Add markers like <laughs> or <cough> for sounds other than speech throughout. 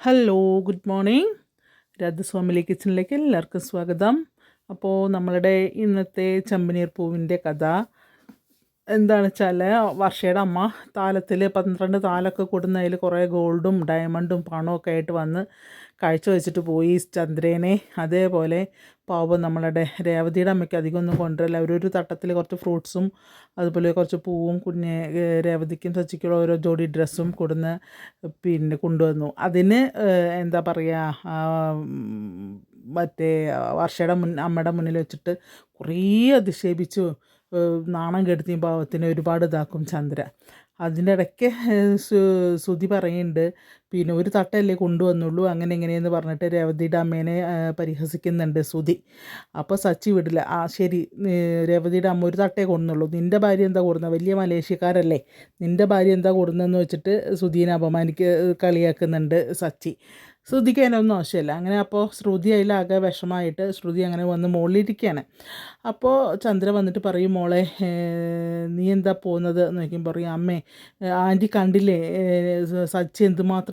Hello good morning രാധസ്വാമിലി കിച്ചണിലേക്ക് എല്ലാവർക്കും സ്വാഗതം. അപ്പോൾ നമ്മളുടെ ഇന്നത്തെ ചമ്പനീർ പൂവിന്റെ കഥ എന്താണെന്ന് വെച്ചാൽ വർഷയുടെ അമ്മ താലത്തിൽ പന്ത്രണ്ട് താലൊക്കെ കൊടുന്നതിൽ കുറേ ഗോൾഡും ഡയമണ്ടും പണവും ഒക്കെ ആയിട്ട് വന്ന് കാഴ്ച വെച്ചിട്ട് പോയി ചന്ദ്രേനെ. അതേപോലെ പാവം നമ്മളുടെ രേവതിയുടെ അമ്മയ്ക്ക് അധികം ഒന്നും കൊണ്ടുവരില്ല. അവരൊരു തട്ടത്തിൽ കുറച്ച് ഫ്രൂട്ട്സും അതുപോലെ കുറച്ച് പൂവും കുഞ്ഞ് രേവതിക്കും സച്ചിക്കുള്ള ഓരോ ജോഡി ഡ്രസ്സും കൊടുന്ന് പിന്നെ കൊണ്ടുവന്നു. അതിന് എന്താ പറയുക മറ്റേ വർഷയുടെ മുൻ അമ്മയുടെ മുന്നിൽ വെച്ചിട്ട് കുറേ അധിക്ഷേപിച്ചു. നാണം കെടുത്തിയും പാവത്തിന് ഒരുപാട് ഇതാക്കും ചന്ദ്ര അതിന്റെ ഇടയ്ക്ക് ശ്രുതി പറയുന്നുണ്ട് പിന്നെ ഒരു തട്ടല്ലേ കൊണ്ടുവന്നുള്ളൂ. അങ്ങനെ ഇങ്ങനെയെന്ന് പറഞ്ഞിട്ട് രേവതിയുടെ അമ്മേനെ പരിഹസിക്കുന്നുണ്ട് സുധി അപ്പോൾ സച്ചി വിടില്ല. ആ ശരി രേവതിയുടെ അമ്മ ഒരു തട്ടേ കൊണ്ടുള്ളൂ നിന്റെ ഭാര്യ എന്താ കൊടുക്കുന്നത് വലിയ മലേഷ്യക്കാരല്ലേ. നിന്റെ ഭാര്യ എന്താ കൊടുക്കുന്നതെന്ന് വെച്ചിട്ട് സുധീനെ അപമാനിക്ക കളിയാക്കുന്നുണ്ട് സച്ചി. ശ്രുതിക്ക് അതിനൊന്നും ആവശ്യമില്ല. അങ്ങനെ അപ്പോൾ ശ്രുതി അതിലാകെ വിഷമായിട്ട് ശ്രുതി അങ്ങനെ വന്ന് മുകളിലിരിക്കുകയാണ്. അപ്പോൾ ചന്ദ്ര വന്നിട്ട് പറയും മോളെ നീ എന്താ പോകുന്നത്? എന്ന് ചോദിക്കും പറയും അമ്മേ ആന്റി കണ്ടില്ലേ സച്ചി സച്ചി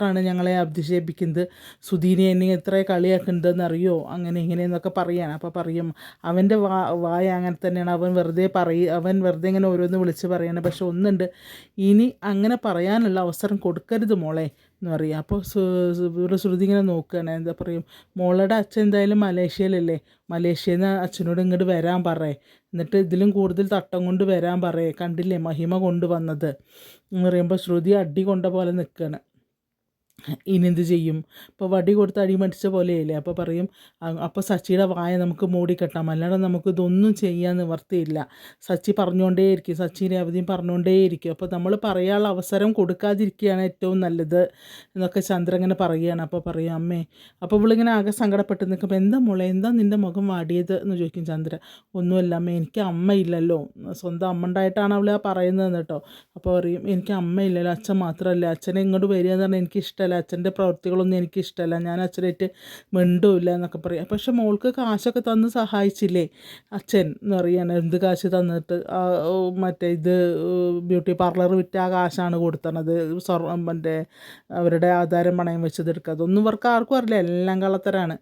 എന്തുമാത്രമാണ് ഞങ്ങളെ അധിക്ഷേപിക്കുന്നത് സുധീനെ എന്നെ എത്ര കളിയാക്കുന്നതെന്ന് അറിയോ അങ്ങനെ ഇങ്ങനെ എന്നൊക്കെ പറയാണ്. അപ്പോൾ പറയും അവന്റെ വാ വായ അങ്ങനെ തന്നെയാണ്. അവൻ വെറുതെ പറയും അവൻ വെറുതെ ഇങ്ങനെ ഓരോന്ന് വിളിച്ച് പറയാണ്. പക്ഷെ ഒന്നുണ്ട്. ഇനി അങ്ങനെ പറയാനുള്ള അവസരം കൊടുക്കരുത് മോളെ എന്ന് പറയും. അപ്പോൾ ഇവിടെ ശ്രുതി ഇങ്ങനെ നോക്കുകയാണ്. എന്താ പറയും? മോളുടെ അച്ഛൻ എന്തായാലും മലേഷ്യയിലല്ലേ? മലേഷ്യയിൽ നിന്ന് അച്ഛനോട് ഇങ്ങോട്ട് വരാൻ പറയേ. എന്നിട്ട് ഇതിലും കൂടുതൽ തട്ടം കൊണ്ട് വരാൻ പറയേ. കണ്ടില്ലേ? മഹിമ കൊണ്ടുവന്നത്. എന്ന് പറയുമ്പോൾ ശ്രുതി അടി കൊണ്ട പോലെ നിൽക്കുകയാണ് ഇനി എന്ത് ചെയ്യും? ഇപ്പോൾ വടി കൊടുത്ത് അടിമടിച്ച പോലെയല്ലേ? അപ്പോൾ പറയും അപ്പോൾ സച്ചിയുടെ വായ നമുക്ക് മൂടിക്കെട്ടാം അല്ലാതെ നമുക്ക് ഇതൊന്നും ചെയ്യാൻ നിവർത്തിയില്ല. സച്ചി പറഞ്ഞുകൊണ്ടേയിരിക്കും സച്ചി രേവതിയും പറഞ്ഞുകൊണ്ടേയിരിക്കും അപ്പോൾ നമ്മൾ പറയാനുള്ള അവസരം കൊടുക്കാതിരിക്കുകയാണ് ഏറ്റവും നല്ലത് എന്നൊക്കെ ചന്ദ്ര ഇങ്ങനെ പറയുകയാണ്. അപ്പോൾ പറയും അമ്മേ അപ്പോൾ ഇവളിങ്ങനെ ആകെ സങ്കടപ്പെട്ട് നിൽക്കുമ്പോൾ എന്താ മോളെ എന്താ നിന്റെ മുഖം വാടിയത്? എന്ന് ചോദിക്കും ചന്ദ്ര ഒന്നുമല്ല അമ്മേ എനിക്ക് അമ്മയില്ലല്ലോ സ്വന്തം അമ്മ ഉണ്ടായിട്ടാണ് അവൾ പറയുന്നത് കേട്ടോ. അപ്പോൾ പറയും എനിക്ക് അമ്മയില്ലല്ലോ അച്ഛൻ മാത്രമല്ല. അച്ഛനെ ഇങ്ങോട്ട് വരിക എന്ന് പറഞ്ഞാൽ എനിക്ക് ഇഷ്ടമല്ല. അച്ഛന്റെ പ്രവൃത്തികളൊന്നും എനിക്ക് ഇഷ്ടമല്ല ഞാൻ അച്ഛനായിട്ട് മിണ്ടുമില്ല എന്നൊക്കെ പറയും. പക്ഷെ മോൾക്ക് കാശൊക്കെ തന്ന് സഹായിച്ചില്ലേ? അച്ഛൻ എന്ന് പറയാണ്. എന്ത് കാശ് തന്നിട്ട് മറ്റേ ഇത് ബ്യൂട്ടി പാർലർ വിറ്റ ആ കാശാണ് കൊടുത്തണത്. സ്വർണം മറ്റേ അവരുടെ ആധാരം പണയം വെച്ചതെടുക്കുക അതൊന്നും ഇവർക്ക് ആർക്കും അറിയില്ല. എല്ലാം കള്ളത്തരാണ്.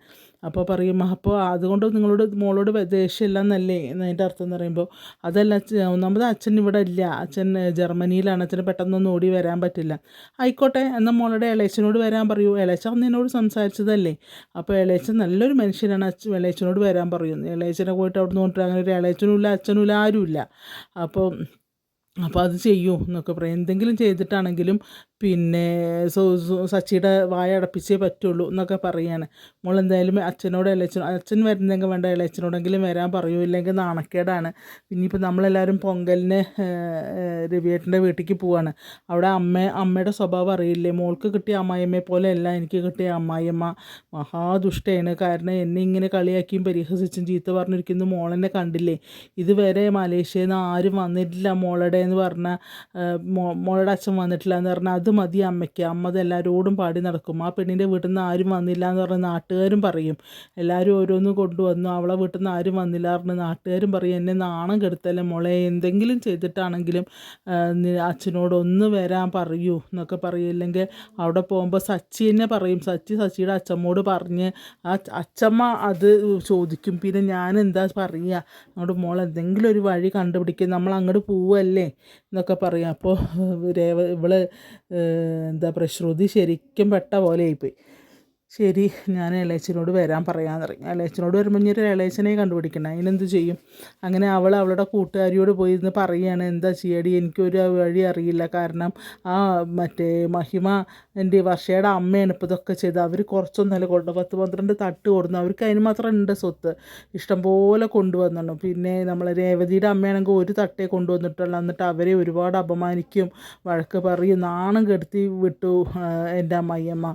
അപ്പോൾ പറയും അപ്പോൾ അതുകൊണ്ട് നിങ്ങളോട് മോളോട് ദേഷ്യമില്ല എന്നല്ലേ എന്നതിന്റെ അർത്ഥം എന്ന് പറയുമ്പോൾ അതല്ല ഒന്നാമത് അച്ഛൻ ഇവിടെ ഇല്ല. അച്ഛൻ ജർമ്മനിയിലാണ്. അച്ഛന് പെട്ടെന്നൊന്നും ഓടി വരാൻ പറ്റില്ല. ആയിക്കോട്ടെ എന്നാൽ മോളുടെ ഇളയച്ചനോട് വരാൻ പറയൂ. ഇളയച്ച അന്ന് എന്നോട് സംസാരിച്ചതല്ലേ? അപ്പോൾ ഇളയച്ചൻ നല്ലൊരു മനുഷ്യനാണ്. അച്ഛൻ ഇളയച്ചനോട് വരാൻ പറയും. ഇളയച്ചനെ പോയിട്ട് അവിടെ നിന്ന് അങ്ങനെ ഒരു ഇളയച്ചനും ഇല്ല അച്ഛനും ഇല്ല ആരുമില്ല. അപ്പോൾ അപ്പോൾ അത് ചെയ്യൂ എന്നൊക്കെ പറയും. എന്തെങ്കിലും ചെയ്തിട്ടാണെങ്കിലും പിന്നെ സച്ചിയുടെ വായ അടപ്പിച്ചേ പറ്റുള്ളൂ എന്നൊക്കെ പറയാണ്. മോൾ എന്തായാലും അച്ഛനോട് ഇളച്ചനോ അച്ഛൻ വരുന്നെങ്കിൽ വേണ്ട ഇളച്ചനോടെങ്കിലും വരാൻ പറയൂ ഇല്ലെങ്കിൽ നാണക്കേടാണ്. ഇനിയിപ്പോൾ നമ്മളെല്ലാവരും പൊങ്കലിന് രവിയേട്ടന്റെ വീട്ടിലേക്ക് പോവാണ്. അവിടെ അമ്മ അമ്മയുടെ സ്വഭാവം അറിയില്ലേ? മോൾക്ക് കിട്ടിയ അമ്മായിയമ്മയെ പോലെ അല്ല എനിക്ക് കിട്ടിയ അമ്മായിയമ്മ. മഹാദുഷ്ടയാണ്. കാരണം എന്നെ ഇങ്ങനെ കളിയാക്കിയും പരിഹസിച്ചും ചീത്ത പറഞ്ഞിരിക്കുന്ന മോളെന്നെ കണ്ടില്ലേ? ഇതുവരെ മലേഷ്യയിൽ നിന്ന് ആരും വന്നിട്ടില്ല മോളുടെ എന്ന് പറഞ്ഞാൽ മോളുടെ അച്ഛൻ വന്നിട്ടില്ല എന്ന് പറഞ്ഞാൽ അത് മതി അമ്മയ്ക്ക്. അമ്മ എല്ലാവരോടും പാടി നടക്കും. ആ പെണ്ണിന്റെ വീട്ടിൽ നിന്ന് ആരും വന്നില്ല എന്ന് പറഞ്ഞ് നാട്ടുകാരും പറയും. എല്ലാവരും ഓരോന്നും കൊണ്ടുവന്നു. അവളെ വീട്ടിൽ നിന്ന് ആരും വന്നില്ല പറഞ്ഞ് നാട്ടുകാരും പറയും. എന്നെ നാണം കെടുത്തല്ലേ മോളെ? എന്തെങ്കിലും ചെയ്തിട്ടാണെങ്കിലും അച്ഛനോട് ഒന്ന് വരാൻ പറയൂ എന്നൊക്കെ പറയും. ഇല്ലെങ്കിൽ അവിടെ പോകുമ്പോൾ സച്ചി തന്നെ പറയും. സച്ചി സച്ചിയുടെ അച്ഛമ്മോട് പറഞ്ഞ് ആ അച്ഛമ്മ അത് ചോദിക്കും. പിന്നെ ഞാൻ എന്താ പറയുക നമ്മുടെ മോൾ എന്തെങ്കിലും ഒരു വഴി കണ്ടുപിടിക്കും. നമ്മൾ അങ്ങോട്ട് പോവല്ലേ? എന്നൊക്കെ പറയും. അപ്പോൾ രേവ ഇവൾ എന്താ പറയുക ശ്രുതി ശരിക്കും പെട്ട പോലെ ആയിപ്പോയി. ശരി ഞാൻ ഇളയച്ചനോട് വരാൻ പറയാൻ തുടങ്ങി ഇളയച്ചനോട് വരുമ്പോൾ ഇനി ഒരു ഇളയച്ചനെ കണ്ടുപിടിക്കണം അതിനെന്ത് ചെയ്യും? അങ്ങനെ അവൾ അവളുടെ കൂട്ടുകാരിയോട് പോയി ഇരുന്ന് പറയുകയാണ് എന്താ ചെയ്യടി എനിക്കൊരു വഴി അറിയില്ല. കാരണം ആ മറ്റേ മഹിമ എന്റെ വർഷയുടെ അമ്മയാണ് ഇപ്പോൾ ഇതൊക്കെ ചെയ്ത് അവർ കുറച്ചൊന്നല്ല കൊണ്ട് പത്ത് പന്ത്രണ്ട് തട്ട് കൊടുന്നു. അവർക്ക് അതിന് മാത്രം ഉണ്ട് സ്വത്ത്. ഇഷ്ടംപോലെ കൊണ്ടുവന്നു പിന്നെ നമ്മൾ രേവതിയുടെ അമ്മയാണെങ്കിൽ ഒരു തട്ടേ കൊണ്ടുവന്നിട്ടുള്ളൂ. എന്നിട്ട് അവരെ ഒരുപാട് അപമാനിക്കും വഴക്ക് പറയും നാണം കെടുത്തി വിട്ടു എന്റെ അമ്മയമ്മ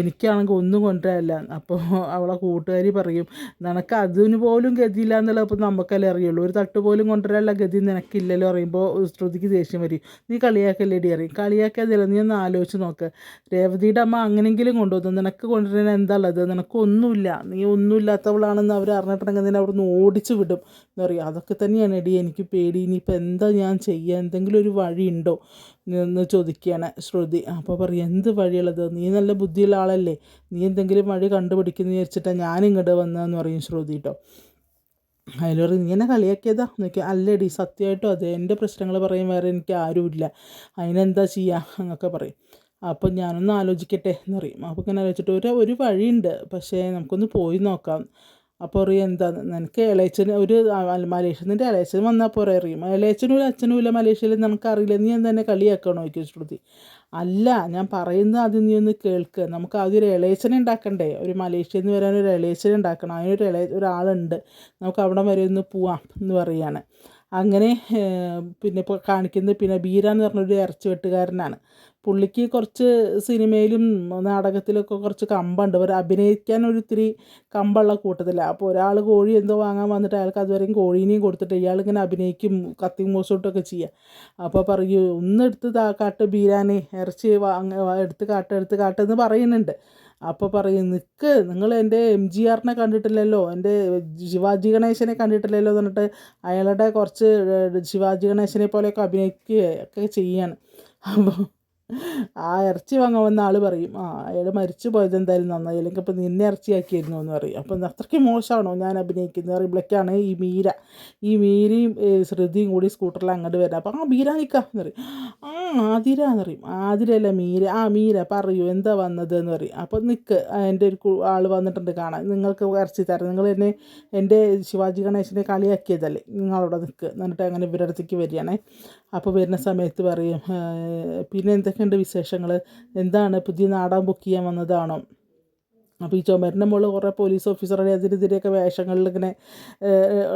എനിക്കാണെങ്കിൽ ഒന്നും കൊണ്ടുവരില്ല. അപ്പോൾ അവളെ കൂട്ടുകാരി പറയും നിനക്ക് അതിന് പോലും ഗതിയില്ല എന്നുള്ളത് ഇപ്പോൾ നമുക്കല്ലേ അറിയുള്ളൂ. ഒരു തട്ട് പോലും കൊണ്ടുവരാനുള്ള ഗതി നിനക്കില്ലല്ലോ പറയുമ്പോൾ ശ്രുതിക്ക് ദേഷ്യം വരും. നീ കളിയാക്കല്ലേടി അറിയും കളിയാക്കാതില്ല നീ ഒന്ന് ആലോചിച്ച് നോക്ക്. രേവതിയുടെ അമ്മ അങ്ങനെങ്കിലും കൊണ്ടുവന്നു. നിനക്ക് കൊണ്ടുവരാൻ എന്താ ഉള്ളത്? നിനക്ക് ഒന്നുമില്ല. നീ ഒന്നുമില്ലാത്തവളാണെന്ന് അവർ അറിഞ്ഞിട്ടുണ്ടെങ്കിൽ നിന്നെ അവിടെ നിന്ന് ഓടിച്ച് വിടും. എന്ന് പറയും. അതൊക്കെ തന്നെയാണ് എടി എനിക്ക് പേടി. ഇനിയിപ്പോൾ എന്താ ഞാൻ ചെയ്യുക എന്തെങ്കിലും ഒരു വഴിയുണ്ടോ? നിന്ന് ചോദിക്കുകയാണ് ശ്രുതി അപ്പോൾ പറയും എന്ത് വഴിയുള്ളത്? നീ നല്ല ബുദ്ധിയുള്ള ആളല്ലേ? നീ എന്തെങ്കിലും വഴി കണ്ടുപിടിക്കുന്നു വിചാരിച്ചിട്ടാണ് ഞാൻ ഇങ്ങോട്ട് വന്നതെന്ന് പറയും ശ്രുതി കേട്ടോ നീ എന്നെ കളിയാക്കിയതാ? നോക്കി അല്ലേടി സത്യമായിട്ടും അതെ. എന്റെ പ്രശ്നങ്ങൾ പറയും വേറെ എനിക്ക് ആരുമില്ല. അതിനെന്താ ചെയ്യുക എന്നൊക്കെ പറയും. അപ്പോൾ ഞാനൊന്ന് ആലോചിക്കട്ടെ എന്ന് പറയും. അപ്പോൾ ഇങ്ങനെ ആലോചിച്ചിട്ട് ഒരു ഒരു വഴിയുണ്ട്. പക്ഷേ നമുക്കൊന്ന് പോയി നോക്കാം. അപ്പോൾ പറയും എന്താ നിനക്ക് ഇളയച്ചന് ഒരു മലേഷ്യന്റെ നിന്റെ ഇളയച്ചൻ വന്നാൽ പോരെ അറിയും ഇളയച്ചനും ഇല്ല അച്ഛനും ഇല്ല മലേഷ്യയിൽ നിനക്കറിയില്ല. നീ എന്താ തന്നെ കളിയാക്കണോ ശ്രുതി. അല്ല ഞാൻ പറയുന്നത് അത് നീ ഒന്ന് കേൾക്ക്. നമുക്ക് ആദ്യം ഒരു ഇളയച്ചനെ ഉണ്ടാക്കണ്ടേ? ഒരു മലേഷ്യയിൽ നിന്ന് വരാൻ ഒരു ഇളയച്ചനെ ഉണ്ടാക്കണം. അതിനൊരു ഇളയ ഒരാളുണ്ട്. നമുക്ക് അവിടെ വരെ ഒന്ന് പോവാം എന്ന് പറയുകയാണ് അങ്ങനെ പിന്നെ ഇപ്പോൾ കാണിക്കുന്നത് പിന്നെ ബീര എന്ന് പറഞ്ഞൊരു ഇറച്ചി വെട്ടുകാരനാണ് പുള്ളിക്ക് കുറച്ച് സിനിമയിലും നാടകത്തിലൊക്കെ കുറച്ച് കമ്പുണ്ട്. ഒരു അഭിനയിക്കാൻ ഒരു ഇത്തിരി കമ്പുള്ള കൂട്ടത്തിലാണ് അപ്പോൾ ഒരാൾ കോഴി എന്തോ വാങ്ങാൻ വന്നിട്ട് അയാൾക്ക് അതുവരെയും കോഴീനെയും കൊടുത്തിട്ട് ഇയാളിങ്ങനെ അഭിനയിക്കും കത്തി മോശോട്ടൊക്കെ ചെയ്യുക അപ്പോൾ പറയൂ ഒന്ന് എടുത്ത് താ കാട്ട് ബീരാനെ ഇറച്ചി വാങ്ങ എടുത്ത് കാട്ട് എടുത്ത് കാട്ട് എന്ന് പറയുന്നുണ്ട്. അപ്പോൾ പറയും നിൽക്ക് നിങ്ങൾ എന്റെ എം ജി ആറിനെ കണ്ടിട്ടില്ലല്ലോ എന്റെ ശിവാജി ഗണേശനെ കണ്ടിട്ടില്ലല്ലോ എന്ന് പറഞ്ഞിട്ട് അയാളുടെ കുറച്ച് ശിവാജി ഗണേശനെ പോലെയൊക്കെ അഭിനയിക്കുകയൊക്കെ ചെയ്യാണ്. അപ്പോൾ ആ ഇറച്ചി വാങ്ങാൻ വന്ന ആൾ പറയും. ആ അയാൾ മരിച്ചു പോയത് എന്തായാലും നന്നായി. അല്ലെങ്കിൽ ഇപ്പം നിന്നെ ഇറച്ചിയാക്കിയിരുന്നു എന്ന് പറയും. അപ്പം അത്രയ്ക്ക് മോശമാണോ ഞാൻ അഭിനയിക്കുന്നത്? പറയുമ്പോഴേക്കാണ് ഈ മീര. ഈ മീരയും ശ്രുതിയും കൂടി സ്കൂട്ടറിൽ അങ്ങോട്ട് വരാം. അപ്പം ആ മീര നിൽക്കാം എന്ന് പറയും. ആ ആതിര എന്ന് പറയും. ആതിരയല്ല മീര? ആ മീര പറയൂ എന്താ വന്നത് എന്ന് പറയും. അപ്പം നിൽക്ക് എന്റെ ഒരു ആൾ വന്നിട്ടുണ്ട് കാണാൻ. നിങ്ങൾക്ക് ഇറച്ചി തരാം. നിങ്ങൾ എന്നെ എന്റെ ശിവാജി ഗണേശനെ കളിയാക്കിയതല്ലേ? നിങ്ങളവിടെ നിൽക്ക് എന്നിട്ട് അങ്ങനെ ഇവരടുത്തേക്ക് വരികയാണേ. അപ്പോൾ വരുന്ന സമയത്ത് പറയും പിന്നെ പിന്നെ എന്തൊക്കെയുണ്ട് വിശേഷങ്ങൾ എന്താണ് പുതിയ നാടകം ബുക്ക് ചെയ്യാൻ വന്നതാണോ? അപ്പോൾ ഈ ചുമരിന്റെ മുകളിൽ കുറേ പോലീസ് ഓഫീസറുടെ അതിനെതിരെയൊക്കെ വേഷങ്ങളിൽ ഇങ്ങനെ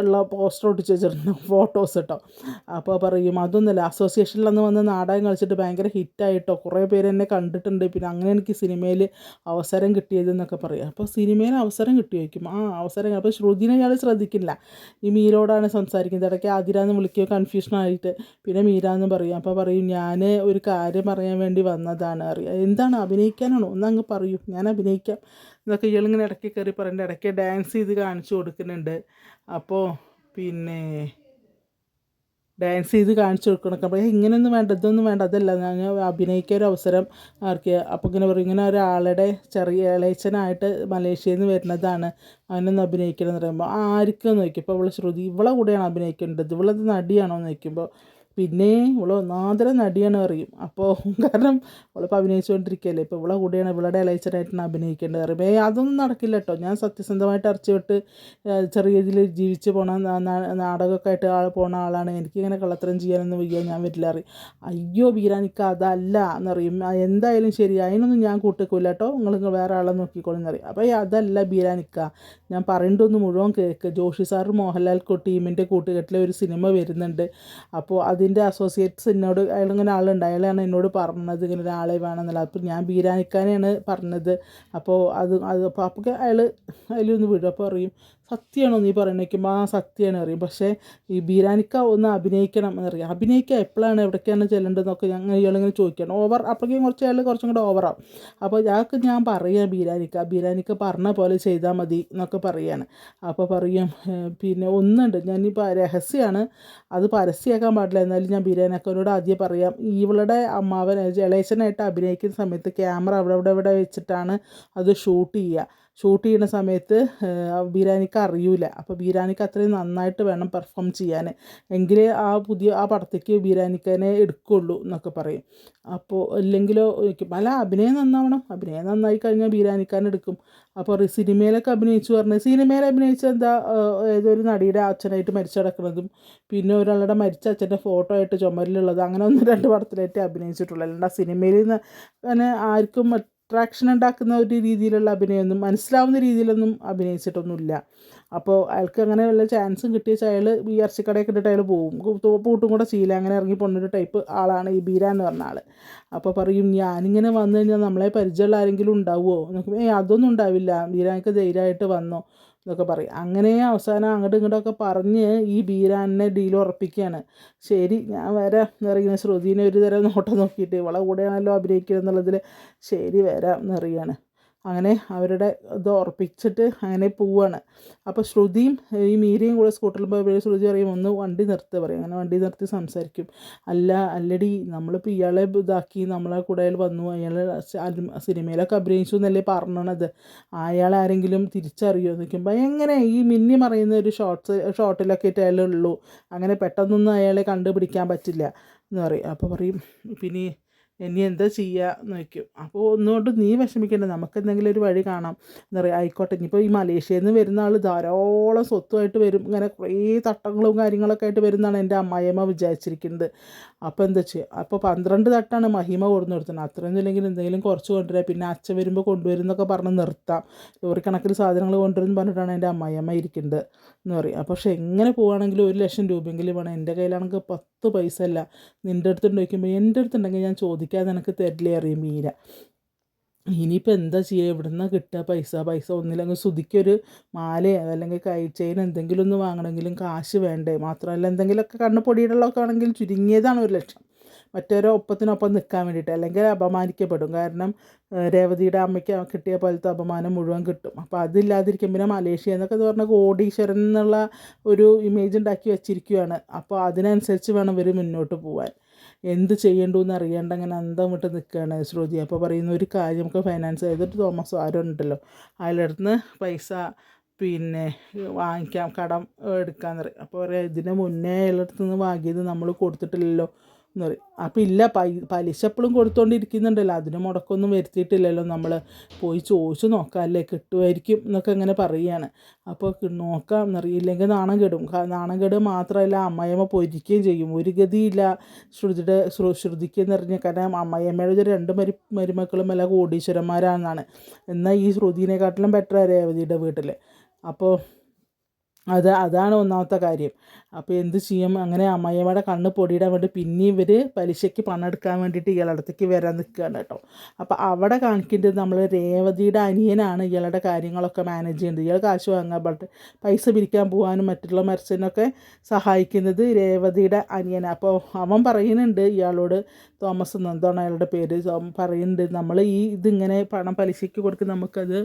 ഉള്ള പോസ്റ്റർ ഒട്ടിച്ച് വെച്ചിട്ടുണ്ട് ഫോട്ടോസ് കേട്ടോ അപ്പോൾ പറയും അതൊന്നുമല്ല. അസോസിയേഷനിൽ അന്ന് വന്ന് നാടകം കളിച്ചിട്ട് ഭയങ്കര ഹിറ്റായിട്ടോ കുറേ പേര് എന്നെ കണ്ടിട്ടുണ്ട്. പിന്നെ അങ്ങനെ എനിക്ക് സിനിമയിൽ അവസരം കിട്ടിയതെന്നൊക്കെ പറയും. അപ്പോൾ സിനിമയിൽ അവസരം കിട്ടി വയ്ക്കും ആ അവസരം അപ്പോൾ ശ്രുതിനെ ഞാൻ ശ്രദ്ധിക്കില്ല. ഈ മീരോടാണ് സംസാരിക്കുന്നത്. ഇടയ്ക്ക് ആതിരാന്ന് വിളിക്കുകയോ കൺഫ്യൂഷനായിട്ട് പിന്നെ മീരാന്ന് പറയും. അപ്പോൾ പറയും ഞാൻ ഒരു കാര്യം പറയാൻ വേണ്ടി വന്നതാണ്. അറിയാം. എന്താണ്? അഭിനയിക്കാനാണോ? ഒന്ന് അങ്ങ് പറയൂ. ഞാൻ അഭിനയിക്കാം. എന്നൊക്കെ ഇയാളിങ്ങനെ ഇടയ്ക്ക് കയറി പറയുന്നുണ്ട് ഇടയ്ക്ക് ഡാൻസ് ചെയ്ത് കാണിച്ചു കൊടുക്കുന്നുണ്ട്. അപ്പോൾ പിന്നെ ഡാൻസ് ചെയ്ത് കാണിച്ചു കൊടുക്കണം. അപ്പോൾ ഇങ്ങനെയൊന്നും വേണ്ട ഇതൊന്നും വേണ്ട അതല്ല. ഞാൻ അഭിനയിക്കാൻ ഒരു അവസരം ആർക്ക്? അപ്പോൾ ഇങ്ങനെ പറയും ഇങ്ങനെ ഒരാളുടെ ചെറിയ ഇളയച്ചനായിട്ട് മലേഷ്യയിൽ നിന്ന് വരുന്നതാണ്. അവനൊന്ന് അഭിനയിക്കണം എന്ന് പറയുമ്പോൾ ആർക്കും നോക്കി ഇപ്പോൾ ഇവളെ ശ്രുതി ഇവളെ കൂടെയാണ് അഭിനയിക്കേണ്ടത്? ഇവളത് നടിയാണോ? എന്ന് ചോദിക്കുമ്പോൾ പിന്നെ ഇവൾ ഒന്നാന്തര നടിയാണ് അറിയും അപ്പോൾ <laughs> കാരണം ഇവളിപ്പോൾ അഭിനയിച്ചുകൊണ്ടിരിക്കുകയല്ലേ ഇപ്പോൾ ഇവളെ കൂടെയാണ് ഇവളുടെ ഇളയച്ചനായിട്ടാണ് അഭിനയിക്കേണ്ടത് അറിയുമ്പോൾ അതൊന്നും നടക്കില്ല കേട്ടോ ഞാൻ സത്യസന്ധമായിട്ട് ഇറച്ചി വിട്ട് ചെറിയ ഇതിൽ ജീവിച്ച് പോണ നാടകമൊക്കെ ആയിട്ട് ആൾ പോണ ആളാണ്. എനിക്കിങ്ങനെ കള്ളത്തരം ചെയ്യാനൊന്നും വയ്യ ഞാൻ വരില്ല അറിയും അയ്യോ ബീരാനിക്ക അതല്ല എന്നറിയും. എന്തായാലും ശരി അതിനൊന്നും ഞാൻ കൂട്ടിക്കൂല കേട്ടോ നിങ്ങൾ വേറെ ആളെ നോക്കിക്കോളെന്ന് പറയും അപ്പോൾ അതല്ല ബീരാനിക്ക ഞാൻ പറയേണ്ടതൊന്ന് മുഴുവൻ കേൾക്ക് ജോഷി സാർ മോഹൻലാൽ ടീമിന്റെ കൂട്ടുകെട്ടിലെ ഒരു സിനിമ വരുന്നുണ്ട്. അപ്പോൾ അതിന്റെ അസോസിയേറ്റ്സ് എന്നോട് അയാളിങ്ങനെ ആളുണ്ട്. അയാളാണ് എന്നോട് പറഞ്ഞത് ഇങ്ങനെ ഒരാളെ വേണമെന്നുള്ള. അപ്പോൾ ഞാൻ ബീരാനിക്കാനെയാണ് പറഞ്ഞത്. അപ്പോൾ അത് അത് അപ്പോൾ അപ്പോൾ അയാൾ അതിലൊന്ന് വിടും. അപ്പോൾ അറിയും സത്യമാണോ നീ പറയണേക്കുമ്പോൾ ആ സത്യമാണ് അറിയും. പക്ഷേ ഈ ബീരാനിക്ക ഒന്ന് അഭിനയിക്കണം എന്നറിയാം. അഭിനയിക്കുക എപ്പോഴാണ്? എവിടേക്കാണ് ചെല്ലേണ്ടതെന്നൊക്കെ ഞങ്ങൾ ഇയാളിങ്ങനെ ചോദിക്കണം ഓവർ അപ്പോഴേക്കും കുറച്ച് അയാൾ കുറച്ചും കൂടെ ഓവറാവും അപ്പോൾ ഞങ്ങൾക്ക് ഞാൻ പറയാം ബീരാനിക്ക ബീരാനിക്ക പറഞ്ഞ പോലെ ചെയ്താൽ മതി എന്നൊക്കെ പറയാണ് അപ്പോൾ പറയും "ഏഹ്, പിന്നെ ഒന്നുണ്ട്. ഞാനിപ്പോൾ രഹസ്യമാണ് അത് പരസ്യമാക്കാൻ പാടില്ല. എന്നാലും ഞാൻ ബിരിയാണിക്കനോട് ആദ്യം പറയാം. ഇവളുടെ അമ്മാവൻ ജലേശനായിട്ട് അഭിനയിക്കുന്ന സമയത്ത് ക്യാമറ അവിടെ ഇവിടെ ഇവിടെ വെച്ചിട്ടാണ് അത് ഷൂട്ട് ചെയ്യുക. ഷൂട്ട് ചെയ്യുന്ന സമയത്ത് ബീരാനിക്ക് അറിയൂല. അപ്പോൾ ബീരാനിക്ക് അത്രയും നന്നായിട്ട് വേണം പെർഫോം ചെയ്യാൻ എങ്കിലേ ആ പുതിയ ആ പടത്തേക്ക് ബീരാനിക്കനെ എടുക്കുള്ളൂ എന്നൊക്കെ പറയും. അപ്പോൾ ഇല്ലെങ്കിലോ അല്ല അഭിനയം നന്നാവണം. അഭിനയം നന്നായി കഴിഞ്ഞാൽ ബീരാനിക്കാൻ എടുക്കും. അപ്പോൾ സിനിമയിലൊക്കെ അഭിനയിച്ചു പറഞ്ഞ് സിനിമയിൽ അഭിനയിച്ച എന്താ ഏതൊരു നടിയുടെ അച്ഛനായിട്ട് മരിച്ചു കിടക്കുന്നതും പിന്നെ ഒരാളുടെ മരിച്ച അച്ഛന്റെ ഫോട്ടോ ആയിട്ട് ചുമരിലുള്ളത് അങ്ങനെ ഒന്ന് രണ്ട് പടത്തിലായിട്ട് അഭിനയിച്ചിട്ടുള്ളൂ. അല്ലാണ്ട് ആ സിനിമയിൽ നിന്ന് അങ്ങനെ ആർക്കും അട്രാക്ഷൻ ഉണ്ടാക്കുന്ന ഒരു രീതിയിലുള്ള അഭിനയമൊന്നും മനസ്സിലാവുന്ന രീതിയിലൊന്നും അഭിനയിച്ചിട്ടൊന്നുമില്ല. അപ്പോൾ അയാൾക്ക് അങ്ങനെ വല്ല ചാൻസും കിട്ടിയ അയാൾ ഈ ഇറച്ചിക്കടയൊക്കെ ഇട്ടിട്ട് അയാൾ പോകും തോപ്പൂട്ടും പൂട്ടും കൂടെ ചെയ്യില്ല അങ്ങനെ ഇറങ്ങി പോകുന്നൊരു ടൈപ്പ് ആളാണ് ഈ ബീര എന്ന് പറഞ്ഞ ആൾ അപ്പോൾ പറയും ഞാനിങ്ങനെ വന്നു കഴിഞ്ഞാൽ നമ്മളെ പരിചയമുള്ള ആരെങ്കിലും ഉണ്ടാവുമോ ഏ അതൊന്നും ഉണ്ടാവില്ല. ബീരാനൊക്കെ ധൈര്യമായിട്ട് വന്നോ. എന്നൊക്കെ പറയും. അങ്ങനെ അവസാനം അങ്ങോട്ടും ഇങ്ങോട്ടൊക്കെ പറഞ്ഞ് ഈ ബീരാനെ ഡീൽ ഉറപ്പിക്കുകയാണ്. ശരി ഞാൻ വരാം എന്നറിയുന്ന ശ്രുതിനെ ഒരു തരം നോട്ടം നോക്കിയിട്ട് ഇവളെ കൂടെയാണല്ലോ അഭിനയിക്കുക എന്നുള്ളതിൽ ശരി വരാം എന്നറിയാണ് അങ്ങനെ അവരുടെ ഇത് ഉറപ്പിച്ചിട്ട് അങ്ങനെ പോവാണ്. അപ്പോൾ ശ്രുതിയും ഈ മീരയും കൂടെ സ്കൂട്ടറിൽ പോയി ശ്രുതി പറയും ഒന്ന് വണ്ടി നിർത്തി പറയും. അങ്ങനെ വണ്ടി നിർത്തി സംസാരിക്കും. അല്ല അല്ലടി നമ്മളിപ്പോൾ ഇയാളെ ഇതാക്കി നമ്മളെ കൂടെ വന്നു. അയാൾ സിനിമയിലൊക്കെ അഭിനയിച്ചു എന്നല്ലേ പറഞ്ഞത്. അയാൾ ആരെങ്കിലും തിരിച്ചറിയുമോ എന്ന് നിൽക്കുമ്പോൾ എങ്ങനെ? ഈ മിന്നി മറയുന്ന ഒരു ഷോർട്ട്സ് ഷോർട്ടിലൊക്കെ ആയിട്ട് അയാളുള്ളൂ അങ്ങനെ പെട്ടെന്നൊന്നും അയാളെ കണ്ടുപിടിക്കാൻ പറ്റില്ല എന്ന് പറയും. അപ്പോൾ പറയും പിന്നെ ഇനി എന്താ ചെയ്യുക എന്ന് വയ്ക്കും അപ്പോൾ ഒന്നുകൊണ്ട് നീ വിഷമിക്കേണ്ട. നമുക്ക് എന്തെങ്കിലും ഒരു വഴി കാണാം. എന്താ പറയുക ആയിക്കോട്ടെ. ഇനിയിപ്പോൾ ഈ മലേഷ്യയിൽ നിന്ന് വരുന്ന ആൾ ധാരാളം സ്വത്തുമായിട്ട് വരും. ഇങ്ങനെ കുറേ തട്ടങ്ങളും കാര്യങ്ങളൊക്കെ ആയിട്ട് വരുന്നതാണ് എന്റെ അമ്മായിയമ്മ വിചാരിച്ചിരിക്കുന്നത്. അപ്പോൾ എന്താ ചെയ്യുക അപ്പോൾ പന്ത്രണ്ട് തട്ടാണ് മഹിമ കൊടുന്ന് കൊടുത്തത്. അത്രയൊന്നും ഇല്ലെങ്കിൽ എന്തെങ്കിലും കുറച്ച് കൊണ്ടുവരാം. പിന്നെ അച്ഛൻ വരുമ്പോൾ കൊണ്ടുവരുന്നൊക്കെ പറഞ്ഞ് നിർത്താം. ലോറി സാധനങ്ങൾ കൊണ്ടുവരുമെന്ന് പറഞ്ഞിട്ടാണ് എന്റെ അമ്മായിയമ്മ ഇരിക്കുന്നത്. എന്ന് പറയും. പക്ഷേ എങ്ങനെ പോവുകയാണെങ്കിലും ഒരു ലക്ഷം രൂപയെങ്കിലും വേണം. എന്റെ കയ്യിലാണെങ്കിൽ പത്ത് പൈസ അല്ല. നിന്റെ അടുത്തുണ്ട് ചോദിക്കുമ്പോൾ എന്റെ അടുത്തുണ്ടെങ്കിൽ ഞാൻ ചോദിക്കാതെ എനിക്ക് തരില്ലേ അറിയും മീര. ഇനിയിപ്പോൾ എന്താ ചെയ്യുക? ഇവിടെ നിന്നാണ് കിട്ടുക പൈസ? പൈസ ഒന്നില്ലെങ്കിൽ സുതിക്കൊരു മാലയോ അല്ലെങ്കിൽ കൈ ചെയിൻ എന്തെങ്കിലും ഒന്ന് വാങ്ങണമെങ്കിലും കാശ് വേണ്ടേ? മാത്രമല്ല എന്തെങ്കിലുമൊക്കെ കണ്ണ് പൊടിയിടലൊക്കെ ആണെങ്കിൽ ചുരുങ്ങിയതാണ് ഒരു ലക്ഷം. മറ്റൊരു ഒപ്പത്തിനൊപ്പം നിൽക്കാൻ വേണ്ടിയിട്ട് അല്ലെങ്കിൽ അപമാനിക്കപ്പെടും. കാരണം രേവതിയുടെ അമ്മയ്ക്ക് കിട്ടിയ പോലത്തെ അപമാനം മുഴുവൻ കിട്ടും. അപ്പോൾ അതില്ലാതിരിക്കും പിന്നെ മലേഷ്യ എന്നൊക്കെ പറഞ്ഞാൽ കോടീശ്വരൻ എന്നുള്ള ഒരു ഇമേജ് ഉണ്ടാക്കി വെച്ചിരിക്കുകയാണ്. അപ്പോൾ അതിനനുസരിച്ച് വേണം ഇവർ മുന്നോട്ട് പോകാൻ എന്ത് ചെയ്യേണ്ടു എന്ന് അറിയാണ്ട് അങ്ങനെ അന്തം വിട്ട് നിൽക്കുകയാണ് ശ്രുതി. അപ്പോൾ പറയുന്ന ഒരു കാര്യം നമുക്ക് ഫൈനാൻസ് ചെയ്തിട്ട് തോമസ് ആരും ഉണ്ടല്ലോ. അയാളുടെ പൈസ പിന്നെ വാങ്ങിക്കാം കടം എടുക്കാമെന്ന് പറയും. അപ്പോൾ പറയാം ഇതിന് മുന്നേ അയാളുടെ നിന്ന് വാങ്ങിയത് നമ്മൾ കൊടുത്തിട്ടില്ലല്ലോ. എന്ന് പറയും. അപ്പം ഇല്ല പലിശ എപ്പോഴും കൊടുത്തുകൊണ്ടിരിക്കുന്നുണ്ടല്ലോ അതിന് മുടക്കൊന്നും വരുത്തിയിട്ടില്ലല്ലോ നമ്മൾ പോയി ചോദിച്ചു നോക്കാം അല്ലേ കിട്ടുമായിരിക്കും എന്നൊക്കെ ഇങ്ങനെ പറയുകയാണ് അപ്പോൾ നോക്കാം എന്നറിയില്ലെങ്കിൽ നാണം കെടും. നാണം കെടുക മാത്രമല്ല അമ്മയമ്മ പൊരിക്കുകയും ചെയ്യും. ഒരു ഗതിയില്ല ശ്രുതിയുടെ ശ്രുതിക്ക് എന്ന് പറഞ്ഞാൽ കാരണം അമ്മയമ്മയുടെ രണ്ട് മരി മരുമക്കളും എല്ലാം കോടീശ്വരന്മാരാണെന്നാണ്. എന്നാൽ ഈ ശ്രുതിനെക്കാട്ടിലും ബെറ്റർ രേവതിയുടെ വീട്ടിൽ അപ്പോൾ അത് അതാണ് ഒന്നാമത്തെ കാര്യം. അപ്പോൾ എന്ത് ചെയ്യും? അങ്ങനെ അമ്മയമ്മയുടെ കണ്ണ് പൊടിയിടാൻ വേണ്ടി പിന്നെയും ഇവർ പലിശയ്ക്ക് പണം എടുക്കാൻ വേണ്ടിയിട്ട് ഇയാളുടെ അടുത്തേക്ക് വരാൻ നിൽക്കുകയാണ് കേട്ടോ. അപ്പോൾ അവിടെ കാണിക്കേണ്ടത് നമ്മൾ രേവതിയുടെ അനിയനാണ് ഇയാളുടെ കാര്യങ്ങളൊക്കെ മാനേജ് ചെയ്യുന്നത്. ഇയാൾ കാശ് വാങ്ങാൻ പറഞ്ഞിട്ട് പൈസ പിരിക്കാൻ പോകാനും മറ്റുള്ള മരച്ചനൊക്കെ സഹായിക്കുന്നത് രേവതിയുടെ അനിയനാണ് അപ്പോൾ അവൻ പറയുന്നുണ്ട് ഇയാളോട് തോമസ് എന്താണ് അയാളുടെ പേര്. പറയുന്നുണ്ട് നമ്മൾ ഈ ഇതിങ്ങനെ പണം പലിശയ്ക്ക് കൊടുത്ത് നമുക്കത്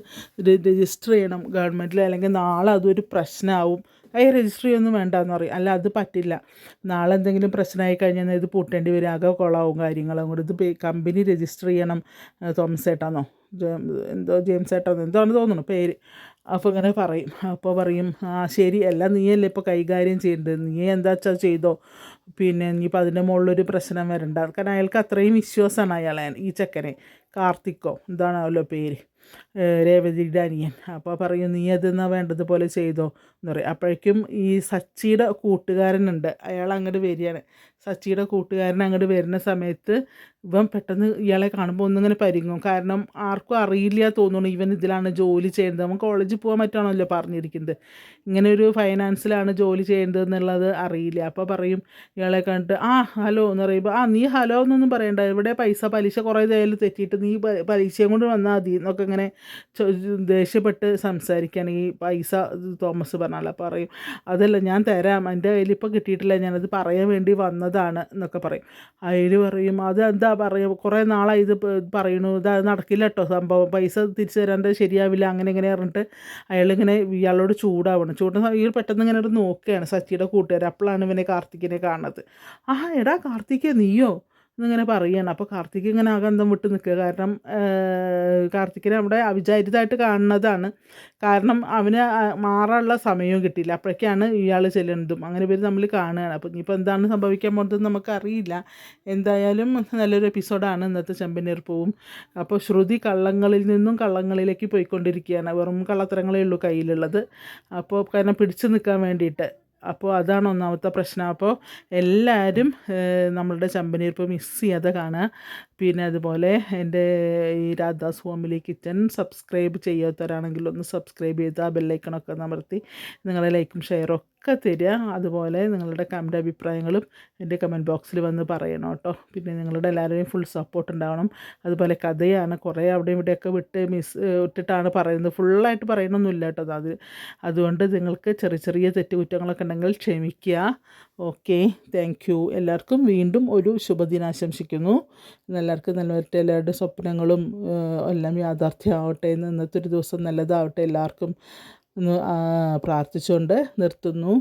രജിസ്റ്റർ ചെയ്യണം ഗവൺമെന്റിൽ അല്ലെങ്കിൽ നാളെ അതൊരു പ്രശ്നമാവും. അത് രജിസ്റ്റർ ഒന്നും വേണ്ടെന്ന് പറയും. അല്ല അത് പറ്റില്ല. നാളെ എന്തെങ്കിലും പ്രശ്നമായി കഴിഞ്ഞാൽ ഇത് പൂട്ടേണ്ടി വരും. ആകെ കൊളാവും കാര്യങ്ങളും കൂടി. ഇത് കമ്പനി രജിസ്റ്റർ ചെയ്യണം തോമസ് ഏട്ടാന്നോ എന്തോ ജെയിംസ് ഏട്ടാന്നോ എന്തോന്ന് തോന്നുന്നു പേര്. അപ്പോൾ ഇങ്ങനെ പറയും. അപ്പോൾ പറയും ആ ശരി. അല്ല നീയല്ലേ ഇപ്പോൾ കൈകാര്യം ചെയ്യേണ്ടത്? നീ എന്താ വെച്ചാൽ ചെയ്തോ? പിന്നെ ഇനിയിപ്പോൾ അതിന്റെ മുകളിലൊരു പ്രശ്നം വരണ്ട. കാരണം അയാൾക്ക് അത്രയും വിശ്വാസമാണ് അയാളെ ഈ ചെക്കനെ. കാർത്തിക്കോ എന്താണാവല്ലോ പേര്. രേവതിയുടെ അനിയൻ അപ്പോൾ പറയും നീ അതെന്നാ വേണ്ടതുപോലെ ചെയ്തോ? എന്ന് പറയും. അപ്പോഴേക്കും ഈ സച്ചിയുടെ കൂട്ടുകാരനുണ്ട് അയാൾ അങ്ങോട്ട് വരികയാണ്. സച്ചിയുടെ കൂട്ടുകാരൻ അങ്ങോട്ട് വരുന്ന സമയത്ത് ഇവൻ പെട്ടെന്ന് ഇയാളെ കാണുമ്പോൾ ഒന്നിങ്ങനെ പരിങ്ങും. കാരണം ആർക്കും അറിയില്ല തോന്നുന്നു ഇവൻ ഇതിലാണ് ജോലി ചെയ്യുന്നത് അവൻ കോളേജിൽ പോകാൻ പറ്റുകയാണല്ലോ പറഞ്ഞിരിക്കുന്നത്. ഇങ്ങനെ ഒരു ഫൈനാൻസിലാണ് ജോലി ചെയ്യുന്നത് എന്നുള്ളത് അറിയില്ല. അപ്പോൾ പറയും ഇയാളെ കണ്ടിട്ട് ആ ഹലോ എന്ന് പറയുമ്പോൾ ആ നീ ഹലോ എന്നൊന്നും പറയണ്ട. ഇവിടെ പൈസ പലിശ കുറേ തേലും തെറ്റിയിട്ട് നീ പലിശയും കൊണ്ട് വന്നാൽ മതി എന്നൊക്കെ ഇങ്ങനെ ദേഷ്യപ്പെട്ട് ഈ പൈസ തോമസ് പറഞ്ഞാൽ പറയും. അതല്ല ഞാൻ തരാം. എന്റെ കയ്യിൽ ഇപ്പോൾ കിട്ടിയിട്ടില്ല. ഞാനത് പറയാൻ വേണ്ടി വന്നതാണ് എന്നൊക്കെ പറയും. അതിൽ പറയും? അത് എന്താ പറയുക കുറേ നാളായി ഇത് പറയണു. ഇത് നടക്കില്ല കേട്ടോ സംഭവം. പൈസ തിരിച്ചു തരാണ്ട് ശരിയാവില്ല. അങ്ങനെ ഇങ്ങനെ പറഞ്ഞിട്ട് അയാളിങ്ങനെ ഇയാളോട് ചൂടാവണം. ചൂടുന്ന ഈ പെട്ടെന്ന് ഇങ്ങനെ ഒരു നോക്കുകയാണ് സച്ചിയുടെ കൂട്ടുകാർ അപ്പോഴാണ് ഇവനെ കാർത്തികിനെ കാണുന്നത്. ആ എടാ കാർത്തിക്കേ നീയോ? എന്നിങ്ങനെ പറയുകയാണ് അപ്പോൾ കാർത്തിക് ഇങ്ങനെ ആകന്തം വിട്ട് നിൽക്കുക. കാരണം കാർത്തിക്കിനെ അവിടെ അവിചാരിതമായിട്ട് കാണുന്നതാണ്. കാരണം അവന് മാറാനുള്ള സമയവും കിട്ടിയില്ല. അപ്പോഴേക്കാണ് ഇയാൾ ചെല്ലുന്നതും അങ്ങനെ പേര് നമ്മൾ കാണുകയാണ്. അപ്പോൾ ഇനിയിപ്പോൾ എന്താണ് സംഭവിക്കാൻ പോകുന്നതെന്ന് നമുക്കറിയില്ല. എന്തായാലും നല്ലൊരു എപ്പിസോഡാണ് ഇന്നത്തെ ചെമ്പനീർ പൂവും അപ്പോൾ ശ്രുതി കള്ളങ്ങളിൽ നിന്നും കള്ളങ്ങളിലേക്ക് പോയിക്കൊണ്ടിരിക്കുകയാണ്. വെറും കള്ളത്തരങ്ങളേ ഉള്ളൂ കയ്യിലുള്ളത്. അപ്പോൾ കാരണം പിടിച്ചു നിൽക്കാൻ വേണ്ടിയിട്ട്. അപ്പോൾ അതാണ് ഒന്നാമത്തെ പ്രശ്നം. അപ്പോൾ എല്ലാവരും നമ്മളുടെ ചമ്പനീർപ്പ് മിസ് ചെയ്യാതെ കാണുക. പിന്നെ അതുപോലെ എന്റെ ഈ രാധാസ് ഹോമിലി കിച്ചൺ സബ്സ്ക്രൈബ് ചെയ്യാത്തവരാണെങ്കിൽ ഒന്ന് സബ്സ്ക്രൈബ് ചെയ്ത് ആ ബെല്ലൈക്കണൊക്കെ അമർത്തി നിങ്ങളുടെ ലൈക്കും ഷെയറും ഒക്കെ തരിക. അതുപോലെ നിങ്ങളുടെ കമന്റ് അഭിപ്രായങ്ങളും എന്റെ കമന്റ് ബോക്സിൽ വന്ന് പറയണം കേട്ടോ. പിന്നെ നിങ്ങളുടെ എല്ലാവരുടെയും ഫുൾ സപ്പോർട്ട് ഉണ്ടാവണം. അതുപോലെ കഥയാണ് കുറേ അവിടെയും ഇവിടെയൊക്കെ വിട്ട് മിസ് ഇട്ടിട്ടാണ് പറയുന്നത്. ഫുള്ളായിട്ട് പറയണമൊന്നുമില്ല കേട്ടോ അത്. അതുകൊണ്ട് നിങ്ങൾക്ക് ചെറിയ ചെറിയ തെറ്റുകുറ്റങ്ങളൊക്കെ ഉണ്ടെങ്കിൽ ക്ഷമിക്കുക. ഓക്കെ താങ്ക് എല്ലാവർക്കും വീണ്ടും ഒരു ശുഭദിനാശംസിക്കുന്നു. നല്ല എല്ലാവർക്കും നല്ല വരട്ടെ എല്ലാവരുടെ സ്വപ്നങ്ങളും എല്ലാം യാഥാർത്ഥ്യമാവട്ടെ എന്ന് ഇന്നത്തെ ഒരു ദിവസം നല്ലതാവട്ടെ എല്ലാവർക്കും എന്ന് പ്രാർത്ഥിച്ചുകൊണ്ട് നിർത്തുന്നു.